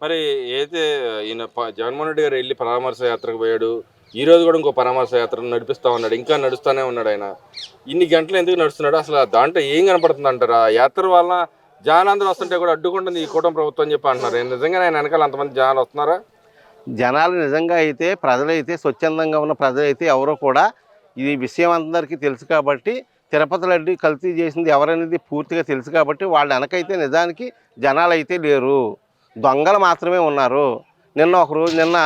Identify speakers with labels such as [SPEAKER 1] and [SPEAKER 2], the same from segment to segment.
[SPEAKER 1] మరి అయితే ఈయన ప- జగన్మోహన్ రెడ్డి గారు వెళ్ళి పరామర్శ యాత్రకు పోయాడు ఈ రోజు కూడా ఇంకో పరామర్శ యాత్ర నడిపిస్తా ఉన్నాడు ఇంకా నడుస్తూనే ఉన్నాడు ఆయన. ఇన్ని గంటలు ఎందుకు నడుస్తున్నాడు? అసలు దాంట్లో ఏం కనపడుతుంది అంటారు ఆ యాత్ర వలన జనాలందరూ వస్తుంటే కూడా అడ్డుకుంటుంది ఈ కూటమి ప్రభుత్వం అని చెప్పి అంటున్నారు. నిజంగా ఆయన వెనకాల అంతమంది జనాలు వస్తున్నారా?
[SPEAKER 2] జనాలు నిజంగా అయితే ప్రజలైతే స్వచ్ఛందంగా ఉన్న ప్రజలైతే ఎవరో కూడా ఈ విషయం అందరికీ తెలుసు కాబట్టి తిరుపతి లడ్డు కల్తీ చేసింది ఎవరనేది పూర్తిగా తెలుసు కాబట్టి వాళ్ళ వెనకైతే నిజానికి జనాలు అయితే లేరు. దొంగలు మాత్రమే ఉన్నారు. నిన్న ఒక రోజు నిన్న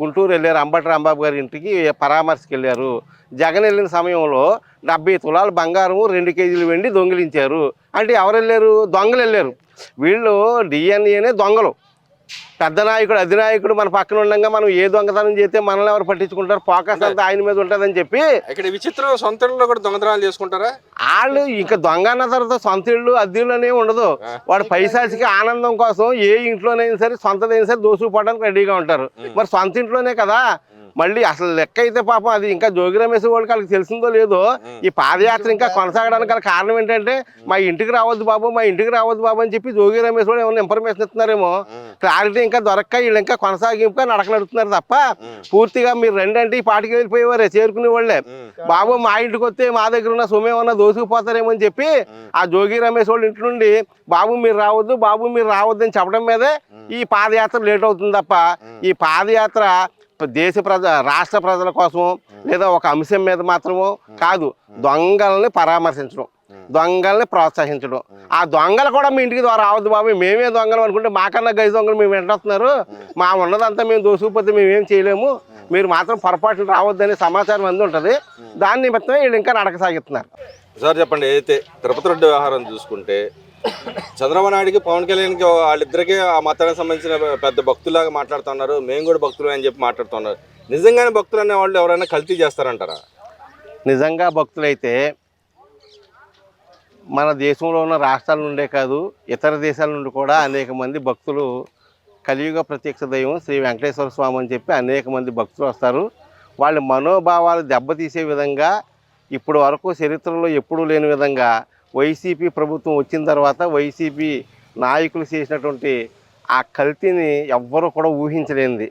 [SPEAKER 2] గుంటూరు వెళ్ళారు అంబటి రాంబాబు గారి ఇంటికి పరామర్శకి వెళ్ళారు జగన్ వెళ్ళిన సమయంలో డెబ్బై తులాలు బంగారము రెండు కేజీలు వెండి దొంగిలించారు. అంటే ఎవరు వెళ్ళారు దొంగలు వెళ్ళారు వీళ్ళు డిఎన్ఏనే దొంగలు. పెద్ద నాయకుడు అధినాయకుడు మన పక్కన ఉండగా మనం ఏ దొంగతనం చేస్తే మనల్ని ఎవరు పట్టించుకుంటారు? ఫోకస్ అంతా ఆయన మీద ఉంటుందని చెప్పి
[SPEAKER 1] ఇక్కడ విచిత్రం సొంత ఇళ్ళలో కూడా దొంగతనాలు చేసుకుంటారా?
[SPEAKER 2] వాళ్ళు ఇంకా దొంగ అన్న తర్వాత సొంత ఇళ్ళు అద్దెళ్ళు అనేవి ఉండదు. వాడు పైసాసికి ఆనందం కోసం ఏ ఇంట్లోనైనా సరే సొంతదైనా సరే దోసుకుపోవడానికి రెడీగా ఉంటారు. మరి సొంత ఇంట్లోనే కదా? మళ్ళీ అసలు లెక్క అయితే పాపం అది ఇంకా జోగి రమేష్ వాళ్ళకి వాళ్ళకి తెలిసిందో లేదో ఈ పాదయాత్ర ఇంకా కొనసాగడానికి గల కారణం ఏంటంటే మా ఇంటికి రావద్దు బాబు మా ఇంటికి రావద్దు బాబు అని చెప్పి జోగి రమేష్ వాళ్ళు ఏమైనా ఇన్ఫర్మేషన్ ఇస్తున్నారేమో క్లారిటీ ఇంకా దొరక్క వీళ్ళు ఇంకా కొనసాగింపుగా నడకనడుతున్నారు తప్ప పూర్తిగా మీరు రెండంటే ఈ పాటికి వెళ్ళిపోయేవారే చేరుకునే వాళ్ళే. బాబు మా ఇంటికి వస్తే మా దగ్గర ఉన్న సొమ్మేమన్నా దోసుకుపోతారేమో అని చెప్పి ఆ జోగి రమేష్ వాళ్ళ ఇంటి నుండి బాబు మీరు రావద్దు బాబు మీరు రావద్దు అని చెప్పడం మీదే ఈ పాదయాత్ర లేట్ అవుతుంది తప్ప ఈ పాదయాత్ర దేశ ప్రజ రాష్ట్ర ప్రజల కోసం లేదా ఒక అంశం మీద మాత్రమో కాదు. దొంగల్ని పరామర్శించడం. దొంగల్ని ప్రోత్సహించడం. ఆ దొంగలు కూడా మీ ఇంటికి ద్వారా రావద్దు బాబు. మేమే దొంగలు అనుకుంటే మాకన్నా గజ దొంగలు మేము వెంటొస్తున్నారు. మా ఉన్నదంతా మేము దోసుకుపోతే మేమేం చేయలేము. మీరు మాత్రం పొరపాట్లు రావద్దనే సమాచారం అంది ఉంటుంది దాని నిమిత్తమే వీళ్ళు ఇంకా నడక సాగిస్తున్నారు.
[SPEAKER 1] సార్ చెప్పండి అయితే తిరుపతి రెడ్డి వ్యవహారం చూసుకుంటే చంద్రబాబు నాయుడుకి పవన్ కళ్యాణ్కి వాళ్ళిద్దరికీ ఆ మతానికి సంబంధించిన పెద్ద భక్తులాగా మాట్లాడుతున్నారు. మేము కూడా భక్తులు అని చెప్పి మాట్లాడుతున్నారు. నిజంగానే భక్తులు అనే వాళ్ళు ఎవరైనా కల్తీ చేస్తారంటారా?
[SPEAKER 2] నిజంగా భక్తులైతే మన దేశంలో ఉన్న రాష్ట్రాల నుండే కాదు ఇతర దేశాల నుండి కూడా అనేక మంది భక్తులు కలియుగ ప్రత్యక్ష దైవం శ్రీ వెంకటేశ్వర స్వామి అని చెప్పి అనేక మంది భక్తులు వస్తారు. వాళ్ళ మనోభావాలు దెబ్బతీసే విధంగా ఇప్పటి వరకు చరిత్రలో ఎప్పుడూ లేని విధంగా వైసీపీ ప్రభుత్వం వచ్చిన తర్వాత వైసీపీ నాయకులు చేసినటువంటి ఆ కల్తీని ఎవ్వరూ కూడా ఊహించలేనిది.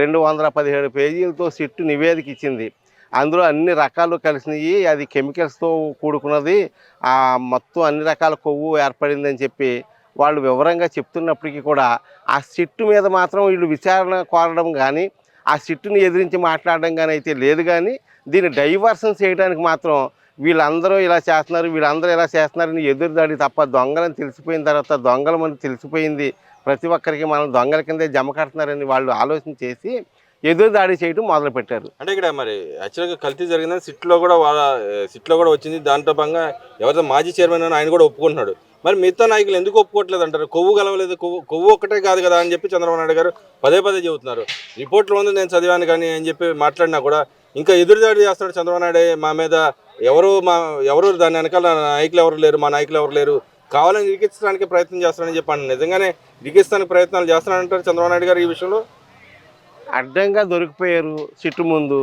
[SPEAKER 2] రెండు వందల పదిహేడు పేజీలతో సిట్టు నివేదిక ఇచ్చింది. అందులో అన్ని రకాలు కలిసినవి అది కెమికల్స్తో కూడుకున్నది ఆ మొత్తం అన్ని రకాల కొవ్వు ఏర్పడిందని చెప్పి వాళ్ళు వివరంగా చెప్తున్నప్పటికీ కూడా ఆ సిట్టు మీద మాత్రం వీళ్ళు విచారణ కోరడం కానీ ఆ సిట్టుని ఎదిరించి మాట్లాడడం కానీ అయితే లేదు కానీ దీన్ని డైవర్షన్ చేయడానికి మాత్రం వీళ్ళందరూ ఇలా చేస్తున్నారు వీళ్ళందరూ ఇలా చేస్తున్నారని ఎదురుదాడి తప్ప దొంగలని తెలిసిపోయిన తర్వాత దొంగల మనకు తెలిసిపోయింది. ప్రతి ఒక్కరికి మనం దొంగల కిందే జమ కడుతున్నారని వాళ్ళు ఆలోచన చేసి ఎదురు దాడి చేయడం మొదలు పెట్టారు
[SPEAKER 1] అంటే ఇక్కడ మరి యాక్చువల్గా కల్తీ జరిగిందని సిట్లో కూడా వాళ్ళ సిట్లో కూడా వచ్చింది. దాంట్లో భాగంగా ఎవరితో మాజీ చైర్మన్ అని ఆయన కూడా ఒప్పుకుంటున్నాడు. మరి మిగతా నాయకులు ఎందుకు ఒప్పుకోవట్లేదు అంటారు? కొవ్వు కలవలేదు కొవ్వు కొవ్వు ఒక్కటే కాదు కదా అని చెప్పి చంద్రబాబు నాయుడు గారు పదే పదే చెబుతున్నారు. రిపోర్ట్లో ఉంది నేను చదివాను కానీ అని చెప్పి మాట్లాడినా కూడా ఇంకా ఎదురుదాడి చేస్తున్నాడు చంద్రబాబు నాయుడు మా మీద ఎవరు మా ఎవరు దాని వెనకాల నాయకులు ఎవరు లేరు మా నాయకులు ఎవరు లేరు కావాలని ఇరికించడానికి ప్రయత్నం చేస్తానని చెప్పాను నిజంగానే ఇరికిస్తానికి ప్రయత్నాలు చేస్తున్నానంటారు చంద్రబాబు నాయుడు గారు ఈ విషయంలో?
[SPEAKER 2] అడ్డంగా దొరికిపోయారు సిట్టు ముందు.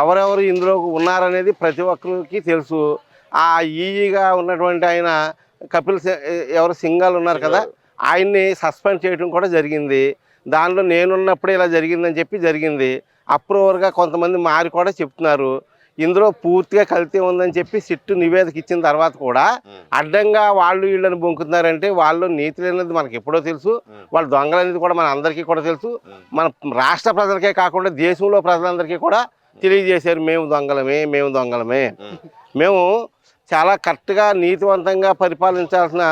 [SPEAKER 2] ఎవరెవరు ఇందులో ఉన్నారనేది ప్రతి ఒక్కరికి తెలుసు. ఆ ఈజీగా ఉన్నటువంటి ఆయన కపిల్ ఎవరు సింగాల్ ఉన్నారు కదా ఆయన్ని సస్పెండ్ చేయడం కూడా జరిగింది. దానిలో నేనున్నప్పుడే ఇలా జరిగిందని చెప్పి జరిగింది. అప్రూవర్గా కొంతమంది మారి కూడా చెప్తున్నారు. ఇందులో పూర్తిగా కల్తీ ఉందని చెప్పి సిట్టు నివేదిక ఇచ్చిన తర్వాత కూడా అడ్డంగా వాళ్ళు వీళ్ళని బొంకుతున్నారంటే వాళ్ళు నీతి లేనిది మనకి ఎప్పుడో తెలుసు. వాళ్ళు దొంగలు అనేది కూడా మన అందరికీ కూడా తెలుసు. మన రాష్ట్ర ప్రజలకే కాకుండా దేశంలో ప్రజలందరికీ కూడా తెలియజేశారు మేము దొంగలమే మేము దొంగలమే. మేము. చాలా కరెక్ట్గా నీతివంతంగా పరిపాలించాల్సిన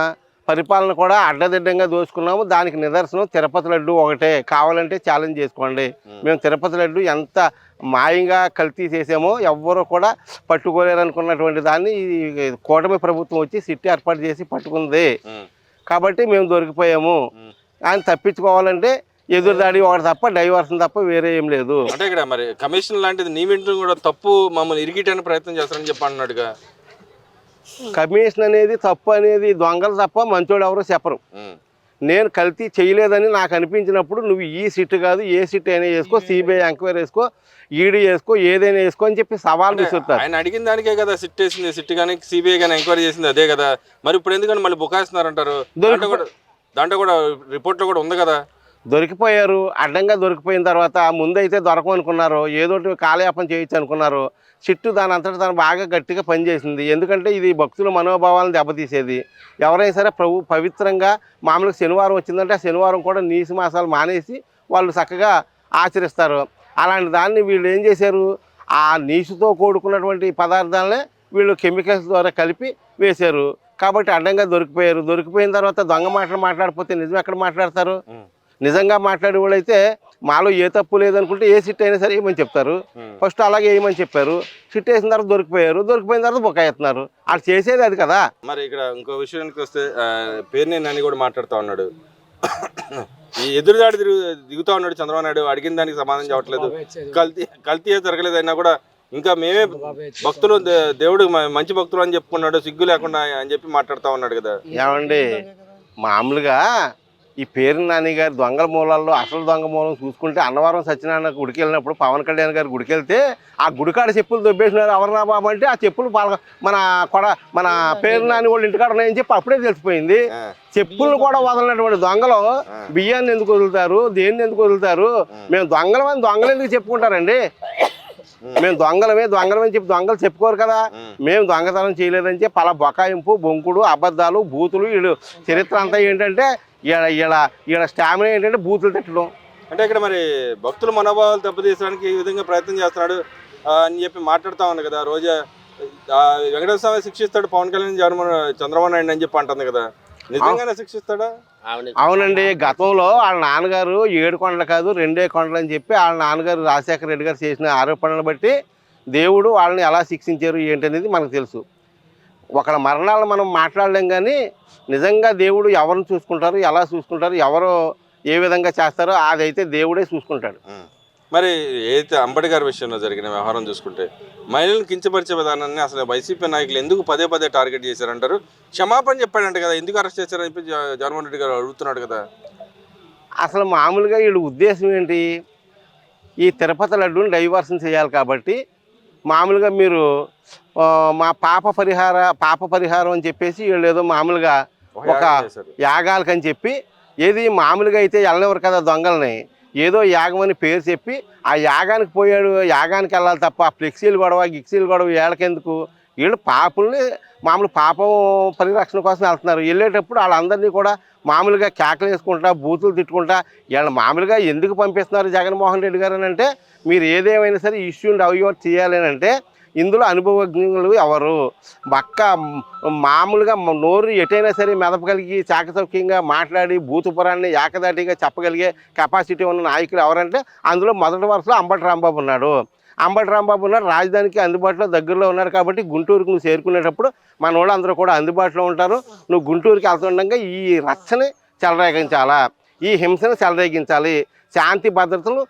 [SPEAKER 2] పరిపాలన కూడా అడ్డదిడ్డంగా దోచుకున్నాము. దానికి నిదర్శనం తిరుపతి లడ్డు ఒకటే. కావాలంటే ఛాలెంజ్ చేసుకోండి. మేము తిరుపతి లడ్డు ఎంత మాయంగా కల్తీ చేసామో ఎవ్వరూ కూడా పట్టుకోలేరు అనుకున్నటువంటి దాన్ని కూటమి ప్రభుత్వం వచ్చి సిట్టి ఏర్పాటు చేసి పట్టుకుంది. కాబట్టి మేము దొరికిపోయాము. ఆయన తప్పించుకోవాలంటే ఎదురుదాడి ఒకటి తప్ప డైవర్షన్ తప్ప వేరే ఏం లేదు.
[SPEAKER 1] అంటే ఇక్కడ మరి కమిషన్ లాంటిది నియమించడం కూడా తప్పు మమ్మల్ని ఇరికిటానికి ప్రయత్నం చేస్తారని చెప్పి అన్నాడుగా.
[SPEAKER 2] కమిషన్ అనేది తప్పు అనేది దొంగలు తప్ప మంచోడు ఎవరు చెప్పరు. నేను కల్తీ చేయలేదని నాకు అనిపించినప్పుడు నువ్వు ఈ సిట్ కాదు ఏ సిట్ అయినా వేసుకో సిబిఐ ఎంక్వైరీ వేసుకో ఈడీ వేసుకో ఏదైనా వేసుకో అని చెప్పి సవాల్ విసురుతారు.
[SPEAKER 1] ఆయన అడిగిన దానికే కదా సిట్ వేసింది సిట్ కానీ సిబిఐ కానీ ఎంక్వైరీ చేసింది అదే కదా. మరి ఇప్పుడు ఎందుకని మళ్ళీ బుకాయిస్తున్నారంటారు? దాంట్లో కూడా దాంట్లో కూడా రిపోర్ట్లో కూడా ఉంది కదా.
[SPEAKER 2] దొరికిపోయారు అడ్డంగా దొరికిపోయిన తర్వాత ముందైతే దొరకమనుకున్నారు ఏదోటి కాలయాపన చేయొచ్చు అనుకున్నారు. చిట్టు దాని అంతటా తను బాగా గట్టిగా పనిచేసింది. ఎందుకంటే ఇది భక్తుల మనోభావాలను దెబ్బతీసేది. ఎవరైనా సరే ప్రభు పవిత్రంగా మామూలుగా శనివారం వచ్చిందంటే ఆ శనివారం కూడా నీసు మాసాలు మానేసి వాళ్ళు చక్కగా ఆచరిస్తారు. అలాంటి దాన్ని వీళ్ళు ఏం చేశారు? ఆ నీసుతో కూడుకున్నటువంటి పదార్థాలనే వీళ్ళు కెమికల్స్ ద్వారా కలిపి వేశారు. కాబట్టి అడ్డంగా దొరికిపోయారు. దొరికిపోయిన తర్వాత దొంగ మాటలు మాట్లాడిపోతే నిజం ఎక్కడ మాట్లాడతారు? నిజంగా మాట్లాడే వాళ్ళు అయితే మాలో ఏ తప్పు లేదనుకుంటే ఏ సిట్ అయినా సరే వేయమని చెప్తారు. ఫస్ట్ అలాగే వేయమని చెప్పారు? సిట్ వేసిన తర్వాత దొరికిపోయారు. దొరికిపోయిన తర్వాత బొక్కాయిస్తున్నారు వాళ్ళు చేసేది అది కదా?
[SPEAKER 1] మరి ఇక్కడ ఇంకో విషయానికి వస్తే పేరుని నన్ను కూడా మాట్లాడుతూ ఉన్నాడు. ఈ ఎదురుదాడి తిరుగు దిగుతా ఉన్నాడు చంద్రబాబు నాయుడు. అడిగిన దానికి సమాధానం చెప్పట్లేదు. కల్తీ కల్తీ ఏ జరగలేదు అయినా కూడా ఇంకా మేమే భక్తులు దేవుడు మంచి భక్తులు అని చెప్పుకున్నాడు. సిగ్గు లేకుండా అని చెప్పి మాట్లాడుతూ ఉన్నాడు కదా.
[SPEAKER 2] ఏమండి? మామూలుగా ఈ పేరు నాని గారి దొంగల మూలాల్లో అసలు దొంగ మూలం చూసుకుంటే అన్నవరం సత్యనారాయణ గుడికి వెళ్ళినప్పుడు పవన్ కళ్యాణ్ గారి గుడికి వెళ్తే ఆ గుడికాడ చెప్పులు దొబ్బేసినారు ఎవరన్నా బాబు అంటే ఆ చెప్పులు పాల మన కొడ మన పేరు నాని వాళ్ళు ఇంటికాడ ఉన్నాయని చెప్పి అప్పుడే తెలిసిపోయింది. చెప్పులను కూడా వదలనటువంటి దొంగలు. బియ్యాన్ని ఎందుకు వదులుతారు? దేన్ని ఎందుకు వదులుతారు? మేము దొంగలమని దొంగలు ఎందుకు చెప్పుకుంటారండి? మేము దొంగలమే దొంగలమని చెప్పి దొంగలు చెప్పుకోరు కదా. మేము దొంగతనం చేయలేదని చెప్పి అలా బకాయింపు బొంకుడు అబద్ధాలు బూతులు వీళ్ళు చరిత్ర అంతా ఏంటంటే ఈడ ఈడ ఈడ స్టామినా ఏంటంటే బూతులు తిట్టడం.
[SPEAKER 1] అంటే ఇక్కడ మరి భక్తుల మనోభావాలు దెబ్బతీసడానికి ఈ విధంగా ప్రయత్నం చేస్తున్నాడు అని చెప్పి మాట్లాడుతా ఉంది కదా. రోజా వెంకటేశ్వర స్వామి శిక్షిస్తాడు పవన్ కళ్యాణ్ జగన్మోహన్ చంద్రబాబు నాయుడు అని చెప్పి అంటుంది కదా. నిజంగానే శిక్షిస్తాడా?
[SPEAKER 2] అవునండి గతంలో వాళ్ళ నాన్నగారు ఏడు కొండలు కాదు రెండే కొండలు అని చెప్పి వాళ్ళ నాన్నగారు రాజశేఖర రెడ్డి గారు చేసిన ఆరోపణలు బట్టి దేవుడు వాళ్ళని ఎలా శిక్షించారు ఏంటనేది మనకు తెలుసు. ఒకళ్ళ మరణాలు మనం మాట్లాడలేం కానీ నిజంగా దేవుడు ఎవరిని చూసుకుంటారు ఎలా చూసుకుంటారు ఎవరు ఏ విధంగా చేస్తారో అదైతే దేవుడే చూసుకుంటాడు.
[SPEAKER 1] మరి ఏదైతే అంబేద్కర్ విషయంలో జరిగిన వ్యవహారం చూసుకుంటే మహిళలను కించపరిచే విధానాన్ని అసలు వైసీపీ నాయకులు ఎందుకు పదే పదే టార్గెట్ చేశారంటారు? క్షమాపణ చెప్పాడంట కదా ఎందుకు అరెస్ట్ చేశారని చెప్పి జగన్మోహన్ రెడ్డి గారు అడుగుతున్నాడు కదా.
[SPEAKER 2] అసలు మామూలుగా వీళ్ళ ఉద్దేశం ఏంటి? ఈ తిరుపతి లడ్డూని డైవర్షన్ చేయాలి కాబట్టి మామూలుగా మీరు మా పాప పరిహార పాప పరిహారం అని చెప్పేసి వీళ్ళు ఏదో మామూలుగా
[SPEAKER 1] ఒక.
[SPEAKER 2] యాగాలకని చెప్పి ఏది మామూలుగా అయితే వెళ్ళనివ్వరు కదా దొంగల్ని ఏదో యాగం అని పేరు చెప్పి ఆ యాగానికి పోయాడు యాగానికి వెళ్ళాలి తప్ప ఆ ఫ్లెక్సీలు గొడవ గిక్సీలు గొడవ ఏళ్ళకెందుకు వీళ్ళు పాపుల్ని మామూలు పాపం పరిరక్షణ కోసం వెళ్తున్నారు. వెళ్ళేటప్పుడు వాళ్ళందరినీ కూడా మామూలుగా కేకలు వేసుకుంటా బూతులు తిట్టుకుంటా వీళ్ళని మామూలుగా ఎందుకు పంపిస్తున్నారు జగన్మోహన్ రెడ్డి గారు అని అంటే మీరు ఏదేమైనా సరే ఇష్యూని డైవర్ట్ చేయాలి అని అంటే ఇందులో అనుభవజ్ఞులు ఎవరు? బక్క మామూలుగా నోరు ఎటైనా సరే మెదపగలిగి చాకచౌక్యంగా మాట్లాడి భూతపురాన్ని ఏకదాటిగా చెప్పగలిగే కెపాసిటీ ఉన్న నాయకులు ఎవరంటే అందులో మొదటి వరుసలో అంబటి రాంబాబు ఉన్నాడు. అంబటి రాంబాబు ఉన్నారు. రాజధానికి అందుబాటులో దగ్గరలో ఉన్నారు కాబట్టి గుంటూరుకు నువ్వు చేరుకునేటప్పుడు మన వాళ్ళందరూ కూడా అందుబాటులో ఉంటారు. నువ్వు గుంటూరుకి వెళ్తుండగా ఈ రచ్చని చెలరేగించాలా? ఈ హింసను చెలరేగించాలి. శాంతి భద్రతలు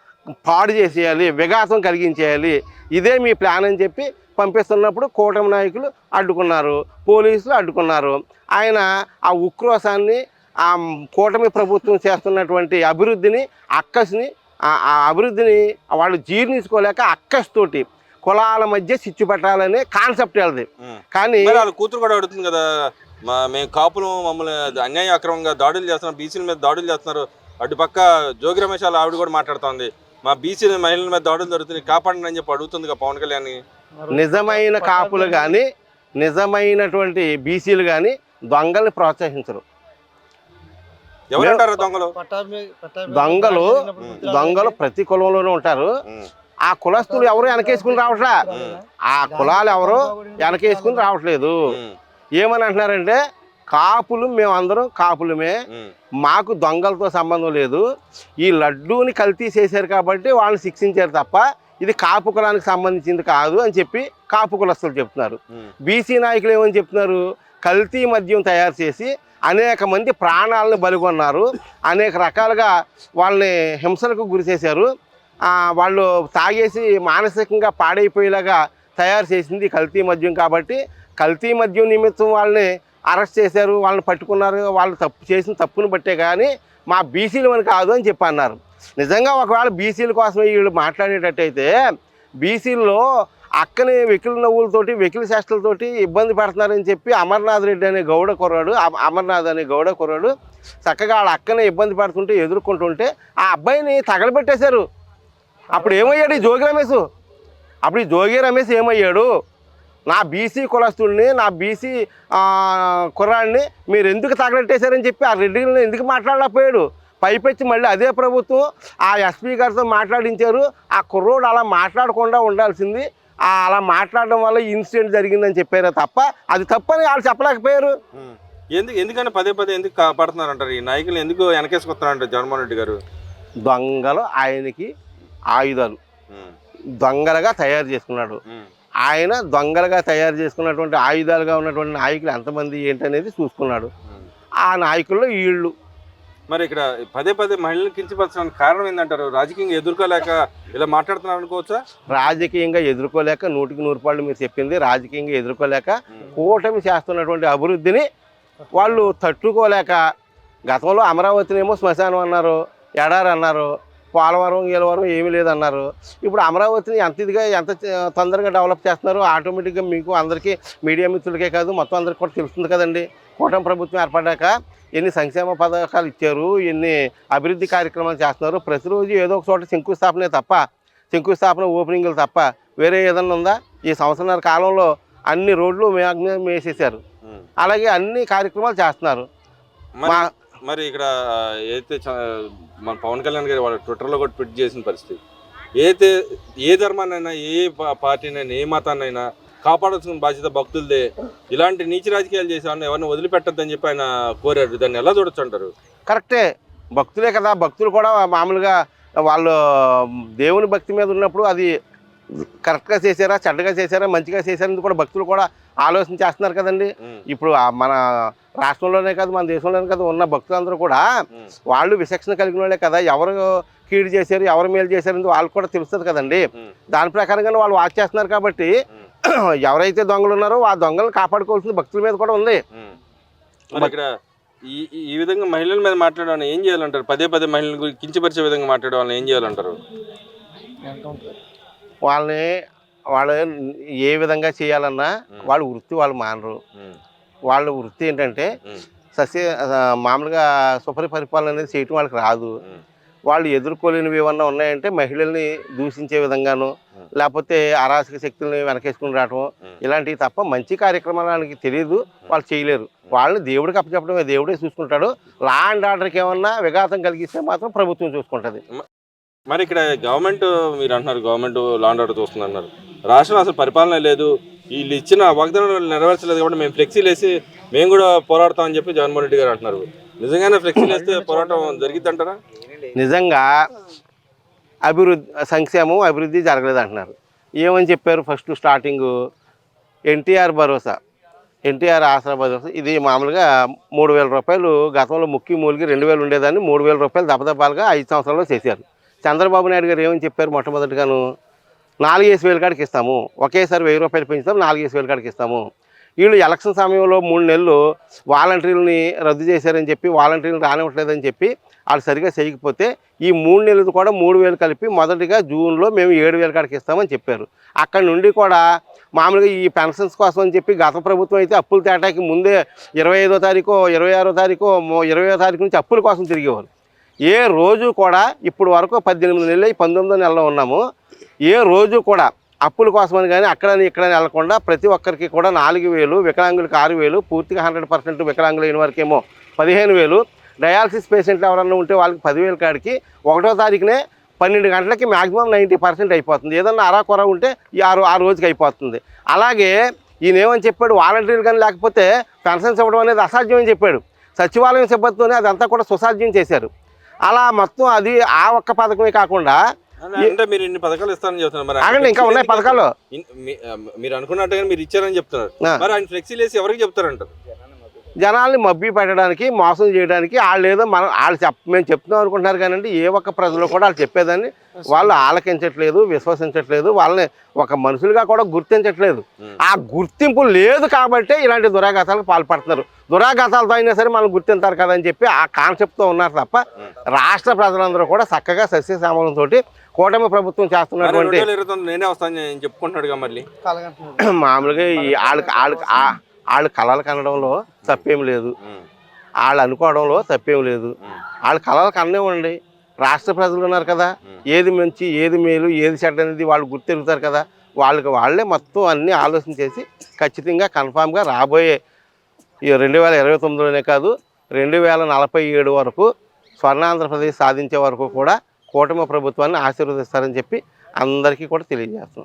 [SPEAKER 2] పాడు చేసేయాలి. వికాసం కలిగించేయాలి. ఇదే మీ ప్లాన్ అని చెప్పి పంపిస్తున్నప్పుడు కూటమి నాయకులు అడ్డుకున్నారు. పోలీసులు అడ్డుకున్నారు. ఆయన ఆ ఉక్రోశాన్ని ఆ కూటమి ప్రభుత్వం చేస్తున్నటువంటి అభివృద్ధిని అక్కస్ని ఆ- అభివృద్ధిని వాళ్ళు జీర్ణించుకోలేక అక్కస్తోటి కులాల మధ్య చిచ్చు పెట్టాలనే కాన్సెప్ట్ వెళ్ళదు. కానీ
[SPEAKER 1] వాళ్ళ కూతురు కూడా అడుగుతుంది కదా మా మేము కాపులు మమ్మల్ని అన్యాయ అక్రమంగా దాడులు చేస్తున్నారు బీసీల మీద దాడులు చేస్తున్నారు. అటు పక్క జోగి రమేష్ వాళ్ళ ఆవిడ కూడా మాట్లాడుతోంది. మా బీసీ మహిళల మీద దాడులు జరుగుతున్నాయి కాపాడండి అని చెప్పి అడుగుతుంది పవన్ కళ్యాణ్
[SPEAKER 2] నిజమైన కాపులు కానీ నిజమైనటువంటి బీసీలు కానీ దొంగల్ని ప్రోత్సహించరు.
[SPEAKER 1] ఎవరంటారు దొంగలు?
[SPEAKER 2] దొంగలు దొంగలు ప్రతి కులంలోనూ ఉంటారు. ఆ కులస్తులు ఎవరు వెనకేసుకుని రావట్లా? ఆ కులాలు ఎవరు వెనకేసుకుని రావట్లేదు. ఏమని అంటున్నారంటే కాపులు మేమందరం కాపులమే. మాకు దొంగలతో సంబంధం లేదు. ఈ లడ్డూని కల్తీ చేశారు కాబట్టి వాళ్ళని శిక్షించారు తప్ప ఇది కాపు కులానికి సంబంధించింది కాదు అని చెప్పి కాపు కులస్తులు చెప్తున్నారు. బీసీ నాయకులు ఏమని చెప్తున్నారు? కల్తీ మద్యం తయారు చేసి అనేక మంది ప్రాణాలను బలిగొన్నారు. అనేక రకాలుగా వాళ్ళని హింసలకు గురి చేశారు. వాళ్ళు తాగేసి మానసికంగా పాడైపోయేలాగా తయారు చేసింది కల్తీ మద్యం కాబట్టి కల్తీ మద్యం నిమిత్తం వాళ్ళని అరెస్ట్ చేశారు వాళ్ళని పట్టుకున్నారు వాళ్ళు తప్పు చేసిన తప్పును బట్టే కానీ మా బీసీలు అని కాదు అని చెప్పి అన్నారు నిజంగా ఒకవేళ బీసీల కోసమే వీళ్ళు మాట్లాడేటట్టయితే బీసీల్లో అక్కని వెకిలి నవ్వులతోటి వెకిలి శాస్త్రలతోటి ఇబ్బంది పెడుతున్నారని చెప్పి అమర్నాథ్ రెడ్డి అనే గౌడ కుర్రాడు అమర్నాథ్ అనే గౌడ కుర్రాడు చక్కగా వాళ్ళ అక్కనే ఇబ్బంది పడుతుంటే ఎదుర్కొంటుంటే ఆ అబ్బాయిని తగలబెట్టేశారు. అప్పుడు ఏమయ్యాడు ఈ జోగి రమేష్? అప్పుడు ఈ జోగి రమేష్ ఏమయ్యాడు? నా బీసీ కులస్తుడిని నా బీసీ కుర్రాడిని మీరు ఎందుకు తగలెట్టేశారని చెప్పి ఆ రెడ్డిని ఎందుకు మాట్లాడలేకపోయాడు? పైపెచ్చి మళ్ళీ అదే ప్రభుత్వం ఆ ఎస్పీ గారితో మాట్లాడించారు. ఆ కుర్రోడు అలా మాట్లాడకుండా ఉండాల్సింది. అలా మాట్లాడడం వల్ల ఇన్సిడెంట్ జరిగిందని చెప్పారు తప్ప అది తప్పని వాళ్ళు చెప్పలేకపోయారు.
[SPEAKER 1] ఎందుకు ఎందుకని పదే పదే ఎందుకు కాపాడుతున్నారు అంటారు ఈ నాయకులు ఎందుకు వెనకేసుకొస్తున్నారంటారు జగన్మోహన్ రెడ్డి గారు?
[SPEAKER 2] దొంగలు ఆయనకి ఆయుధాలు. దొంగలుగా తయారు చేసుకున్నాడు. ఆయన దొంగలుగా తయారు చేసుకున్నటువంటి ఆయుధాలుగా ఉన్నటువంటి నాయకులు ఎంతమంది ఏంటనేది చూసుకున్నాడు. ఆ నాయకుల్లో వీళ్ళు
[SPEAKER 1] మరి ఇక్కడ పదే పదే మహిళలను కించపరచడానికి కారణం ఏంటంటారు రాజకీయంగా ఎదుర్కోలేక ఇలా మాట్లాడుతున్నారు అనుకోవచ్చా?
[SPEAKER 2] రాజకీయంగా ఎదుర్కోలేక నూటికి నూరు పాళ్ళు మీరు చెప్పింది రాజకీయంగా ఎదుర్కోలేక కూటమి చేస్తున్నటువంటి అభివృద్ధిని వాళ్ళు తట్టుకోలేక గతంలో అమరావతినేమో శ్మశానం అన్నారు ఎడారి అన్నారు పోలవరం గీలవరం ఏమీ లేదన్నారు. ఇప్పుడు అమరావతిని ఎంత ఇదిగా ఎంత తొందరగా డెవలప్ చేస్తున్నారు ఆటోమేటిక్గా మీకు అందరికీ మీడియా మిత్రులకే కాదు మొత్తం అందరికీ కూడా తెలుస్తుంది కదండి. కూటమి ప్రభుత్వం ఏర్పడ్డాక ఎన్ని సంక్షేమ పథకాలు ఇచ్చారు ఎన్ని అభివృద్ధి కార్యక్రమాలు చేస్తున్నారు ప్రతిరోజు ఏదో ఒక చోట శంకుస్థాపనే తప్ప శంకుస్థాపన ఓపెనింగ్లు తప్ప వేరే ఏదన్నా ఉందా? ఈ సంవత్సరాల కాలంలో అన్ని రోడ్లు మ్యాగ్జిమం వేసేసారు. అలాగే అన్ని కార్యక్రమాలు చేస్తున్నారు. మా
[SPEAKER 1] మరి ఇక్కడ ఏదైతే చ- మన పవన్ కళ్యాణ్ గారు వాళ్ళ ట్విట్టర్లో కూడా ట్వీట్ చేసిన పరిస్థితి. ఏదైతే ఏ ధర్మాన్నైనా ఏ పార్టీనైనా ఏ మతాన్నైనా కాపాడాల్సిన బాధ్యత భక్తులదే. ఇలాంటి నీచి రాజకీయాలు చేసే వాళ్ళని ఎవరిని వదిలిపెట్టద్దని చెప్పి ఆయన కోరారు. దాన్ని ఎలా చూడొచ్చు అంటారు?
[SPEAKER 2] కరెక్టే. భక్తులే కదా. భక్తులు కూడా మామూలుగా వాళ్ళు దేవుని భక్తి మీద ఉన్నప్పుడు అది కరెక్ట్గా చేశారా చెడ్డగా చేశారా మంచిగా చేశారా అని కూడా భక్తులు కూడా ఆలోచన చేస్తున్నారు కదండి. ఇప్పుడు మన రాష్ట్రంలోనే కాదు మన దేశంలోనే కాదు ఉన్న భక్తులందరూ కూడా వాళ్ళు విచక్షణ కలిగిన వాళ్ళే కదా. ఎవరు కీడు చేశారు ఎవరు మేలు చేశారు వాళ్ళకి కూడా తెలుస్తుంది కదండి. దాని ప్రకారంగానే వాళ్ళు వాచ్ చేస్తున్నారు కాబట్టి ఎవరైతే దొంగలు ఉన్నారో ఆ దొంగలను కాపాడుకోవాల్సింది భక్తుల మీద కూడా ఉంది.
[SPEAKER 1] ఇక్కడ ఈ ఈ- విధంగా మహిళల మీద మాట్లాడడం ఏం చేయాలంటారు? పదే పదే మహిళల కించపరిచే విధంగా మాట్లాడే వాళ్ళని ఏం చేయాలంటారు?
[SPEAKER 2] వాళ్ళని వాళ్ళు ఏ విధంగా చేయాలన్నా వాళ్ళ వృత్తి వాళ్ళు మానరు. వాళ్ళ వృత్తి ఏంటంటే సస్య మామూలుగా సుపరి పరిపాలన అనేది చేయటం వాళ్ళకి రాదు. వాళ్ళు ఎదుర్కోలేనివి ఏమన్నా ఉన్నాయంటే మహిళల్ని దూషించే విధంగాను. లేకపోతే అరాచక శక్తుల్ని వెనకేసుకుని రావటం. ఇలాంటివి తప్ప మంచి కార్యక్రమాలకి తెలియదు వాళ్ళు చేయలేరు. వాళ్ళని దేవుడికి అప్పచెప్పడమే దేవుడే చూసుకుంటాడు. లా అండ్ ఆర్డర్కి ఏమన్నా విఘాతం కలిగిస్తే మాత్రం ప్రభుత్వం చూసుకుంటుంది.
[SPEAKER 1] మరి ఇక్కడ గవర్నమెంట్ మీరు అంటున్నారు గవర్నమెంట్ లాండ్ ఆర్డర్ చూస్తుంది అన్నారు రాష్ట్రం అసలు పరిపాలన లేదు. వీళ్ళు ఇచ్చిన వాగ్దానాలు నెరవేర్చలేదు కాబట్టి మేము ఫ్లెక్సీలు వేసి మేము కూడా పోరాడతామని చెప్పి జగన్మోహన్ రెడ్డి గారు అంటున్నారు. నిజంగానే ఫ్లెక్సీలు వేస్తే పోరాటం జరిగిద్ది అంటారా
[SPEAKER 2] నిజంగా అభివృద్ధి సంక్షేమం అభివృద్ధి జరగలేదు అంటున్నారు. ఏమని చెప్పారు ఫస్ట్ స్టార్టింగ్ ఎన్టీఆర్ భరోసా. ఎన్టీఆర్ ఆసరా భరోసా. ఇది మామూలుగా మూడు వేల రూపాయలు గతంలో ముక్కి మూలికి రెండు వేలు ఉండేదాన్ని మూడు వేల రూపాయలు దపదపాలుగా ఐదు సంవత్సరాల్లో చేశారు. చంద్రబాబు నాయుడు గారు ఏమని చెప్పారు మొట్టమొదటిగాను? నాలుగేసి వేల కాడికి ఇస్తాము. ఒకేసారి వెయ్యి రూపాయలు పెంచుతాం నాలుగేసి వేల కాడికి ఇస్తాము. వీళ్ళు ఎలక్షన్ సమయంలో మూడు నెలలు వాలంటీర్లని రద్దు చేశారని చెప్పి వాలంటీర్లు రానివ్వట్లేదని చెప్పి వాళ్ళు సరిగా చేయకపోతే ఈ మూడు నెలలు కూడా మూడు వేలు కలిపి మొదటిగా జూన్లో మేము ఏడు వేల కాడికి ఇస్తామని చెప్పారు. అక్కడ నుండి కూడా మామూలుగా ఈ పెన్షన్స్ కోసం అని చెప్పి గత ప్రభుత్వం అయితే అప్పులు తేటాకి ముందే ఇరవై ఐదో తారీఖు ఇరవై ఆరో తారీఖు ఇరవై తారీఖు నుంచి అప్పుల కోసం తిరిగేవారు. ఏ రోజు కూడా ఇప్పుడు వరకు పద్దెనిమిది నెలలు పంతొమ్మిదో నెలలో ఉన్నాము. ఏ రోజు కూడా అప్పుల కోసమని కానీ అక్కడని ఇక్కడని వెళ్ళకుండా ప్రతి ఒక్కరికి కూడా నాలుగు వేలు వికలాంగులకు ఆరు వేలు పూర్తిగా హండ్రెడ్ పర్సెంట్ వికలాంగులైన వరకేమో పదిహేను వేలు. డయాలసిస్ పేషెంట్లు ఎవరన్నా ఉంటే వాళ్ళకి పదివేలు కాడికి ఒకటో తారీఖునే పన్నెండు గంటలకి మ్యాక్సిమం నైంటీ పర్సెంట్ అయిపోతుంది. ఏదన్నా అరా కొర ఉంటే ఈ ఆరు ఆ రోజుకి అయిపోతుంది. అలాగే ఈయన ఏమని చెప్పాడు? వాలంటీర్లు కానీ లేకపోతే పెన్షన్స్ ఇవ్వడం అనేది అసాధ్యం అని చెప్పాడు. సచివాలయం సిబ్బందితోనే అదంతా కూడా సుసాధ్యం చేశారు. అలా మొత్తం అది ఆ ఒక్క పథకమే కాకుండా
[SPEAKER 1] అంటే మీరు ఇన్ని పథకాలు ఇస్తారని చెప్తున్నారు
[SPEAKER 2] ఇంకా ఉన్నాయి పథకాలు.
[SPEAKER 1] మీరు అనుకున్నట్టుగా మీరు ఇచ్చారని చెప్తున్నారు. మరి ఆయన ఫ్లెక్సీలు వేసి ఎవరికి చెప్తారంటారు?
[SPEAKER 2] జనాల్ని మబ్బి పెట్టడానికి మోసం చేయడానికి వాళ్ళు ఏదో మనం వాళ్ళు చెప్ మేము చెప్తున్నాం అనుకుంటున్నారు కానీ ఏ ఒక్క ప్రజలు కూడా వాళ్ళు చెప్పేదాన్ని వాళ్ళు ఆలకించట్లేదు విశ్వసించట్లేదు వాళ్ళని ఒక మనుషులుగా కూడా గుర్తించట్లేదు. ఆ గుర్తింపు లేదు కాబట్టే ఇలాంటి దురాఘాతాలకు పాల్పడుతున్నారు. దురాఘాతాలతో అయినా సరే మనం గుర్తింటారు కదా అని చెప్పి ఆ కాన్సెప్ట్తో ఉన్నారు తప్ప రాష్ట్ర ప్రజలందరూ కూడా చక్కగా సస్యశ్యామలంతో కూటమి ప్రభుత్వం చేస్తున్నటువంటి
[SPEAKER 1] నేనే వస్తాను నేను చెప్పుకుంటున్నాడుగా మళ్ళీ.
[SPEAKER 2] మామూలుగా ఈ వాళ్ళకి వాళ్ళకి ఆ- వాళ్ళు కళలు కనడంలో తప్పేం లేదు. వాళ్ళు అనుకోవడంలో తప్పేం లేదు. వాళ్ళ కళలు కననివ్వండి రాష్ట్ర ప్రజలు ఉన్నారు కదా. ఏది మంచి ఏది మేలు ఏది చెడ్డ అనేది వాళ్ళు గుర్తెరుగుతారు కదా. వాళ్ళకి వాళ్ళే మొత్తం అన్ని ఆలోచన చేసి ఖచ్చితంగా కన్ఫామ్గా రాబోయే ఈ రెండు వేల ఇరవై తొమ్మిదిలోనే కాదు రెండు వేల నలభై ఏడు వరకు స్వర్ణాంధ్రప్రదేశ్ సాధించే వరకు కూడా కూటమి ప్రభుత్వాన్ని ఆశీర్వదిస్తారని చెప్పి అందరికీ కూడా తెలియజేస్తున్నాం.